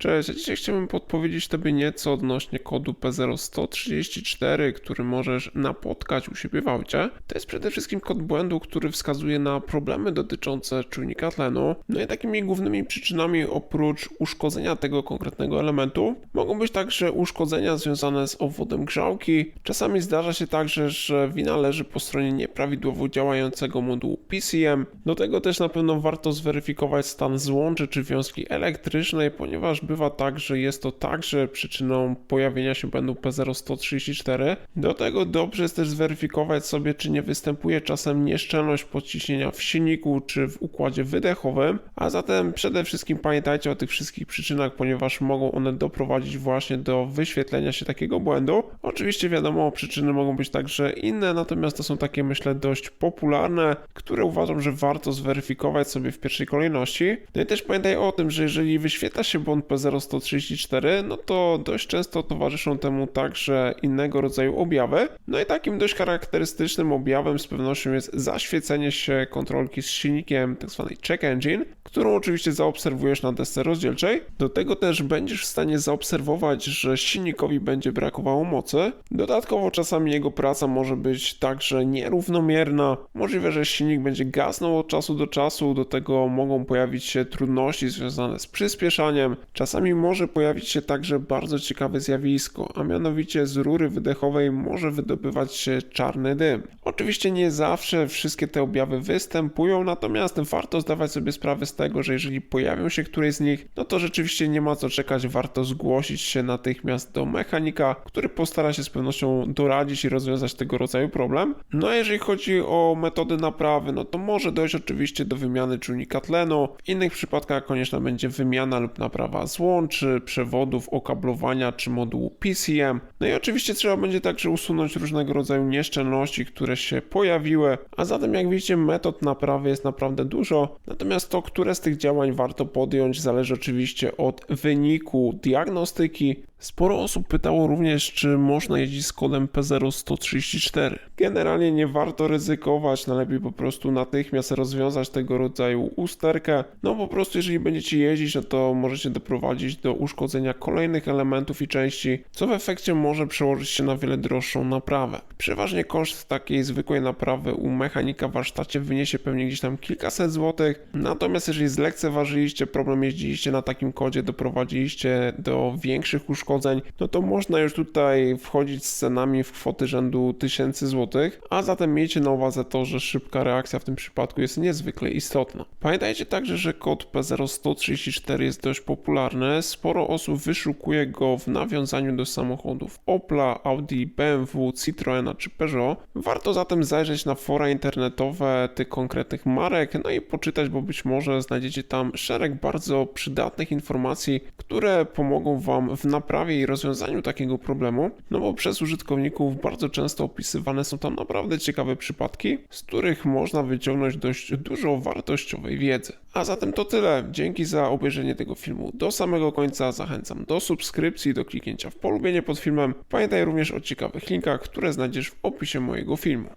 Cześć, a dzisiaj chciałbym podpowiedzieć Tobie nieco odnośnie kodu P0134, który możesz napotkać u siebie w aucie. To jest przede wszystkim kod błędu, który wskazuje na problemy dotyczące czujnika tlenu. No i takimi głównymi przyczynami oprócz uszkodzenia tego konkretnego elementu mogą być także uszkodzenia związane z obwodem grzałki. Czasami zdarza się także, że wina leży po stronie nieprawidłowo działającego modułu PCM. Do tego też na pewno warto zweryfikować stan złączy czy wiązki elektrycznej, ponieważ bywa tak, że jest to także przyczyną pojawienia się błędu P0134. Do tego dobrze jest też zweryfikować sobie, czy nie występuje czasem nieszczelność podciśnienia w silniku czy w układzie wydechowym, a zatem przede wszystkim pamiętajcie o tych wszystkich przyczynach, ponieważ mogą one doprowadzić właśnie do wyświetlenia się takiego błędu. Oczywiście wiadomo, przyczyny mogą być także inne, natomiast to są takie myślę dość popularne, które uważam, że warto zweryfikować sobie w pierwszej kolejności. No i też pamiętaj o tym, że jeżeli wyświetla się błąd P0134, no to dość często towarzyszą temu także innego rodzaju objawy. No i takim dość charakterystycznym objawem z pewnością jest zaświecenie się kontrolki z silnikiem tzw. check engine, którą oczywiście zaobserwujesz na desce rozdzielczej. Do tego też będziesz w stanie zaobserwować, że silnikowi będzie brakowało mocy. Dodatkowo czasami jego praca może być także nierównomierna. Możliwe, że silnik będzie gasnął od czasu do czasu, do tego mogą pojawić się trudności związane z przyspieszaniem. Czasami może pojawić się także bardzo ciekawe zjawisko, a mianowicie z rury wydechowej może wydobywać się czarny dym. Oczywiście nie zawsze wszystkie te objawy występują, natomiast warto zdawać sobie sprawę z tego, że jeżeli pojawią się któreś z nich, no to rzeczywiście nie ma co czekać, warto zgłosić się natychmiast do mechanika, który postara się z pewnością doradzić i rozwiązać tego rodzaju problem. No a jeżeli chodzi o metody naprawy, no to może dojść oczywiście do wymiany czujnika tlenu, w innych przypadkach konieczna będzie wymiana lub naprawa złączy, przewodów, okablowania czy modułu PCM. No i oczywiście trzeba będzie także usunąć różnego rodzaju nieszczelności, które się pojawiły, a zatem jak widzicie metod naprawy jest naprawdę dużo, natomiast to, które z tych działań warto podjąć zależy oczywiście od wyniku diagnostyki. Sporo osób pytało również, czy można jeździć z kodem P0134. Generalnie nie warto ryzykować, najlepiej po prostu natychmiast rozwiązać tego rodzaju usterkę. No po prostu jeżeli będziecie jeździć, no to możecie doprowadzić do uszkodzenia kolejnych elementów i części, co w efekcie może przełożyć się na wiele droższą naprawę. Przeważnie koszt takiej zwykłej naprawy u mechanika w warsztacie wyniesie pewnie gdzieś tam kilkaset złotych, natomiast jeżeli zlekceważyliście problem, jeździliście na takim kodzie, doprowadziliście do większych uszkodzeń, no to można już tutaj wchodzić z cenami w kwoty rzędu tysięcy złotych, a zatem miejcie na uwadze to, że szybka reakcja w tym przypadku jest niezwykle istotna. Pamiętajcie także, że kod P0134 jest dość popularny, sporo osób wyszukuje go w nawiązaniu do samochodów Opla, Audi, BMW, Citroena czy Peugeot. Warto zatem zajrzeć na fora internetowe tych konkretnych marek, no i poczytać, bo być może znajdziecie tam szereg bardzo przydatnych informacji, które pomogą Wam w naprawie i rozwiązaniu takiego problemu, no bo przez użytkowników bardzo często opisywane są tam naprawdę ciekawe przypadki, z których można wyciągnąć dość dużo wartościowej wiedzy. A zatem to tyle. Dzięki za obejrzenie tego filmu do samego końca. Zachęcam do subskrypcji, do kliknięcia w polubienie pod filmem. Pamiętaj również o ciekawych linkach, które znajdziesz w opisie mojego filmu.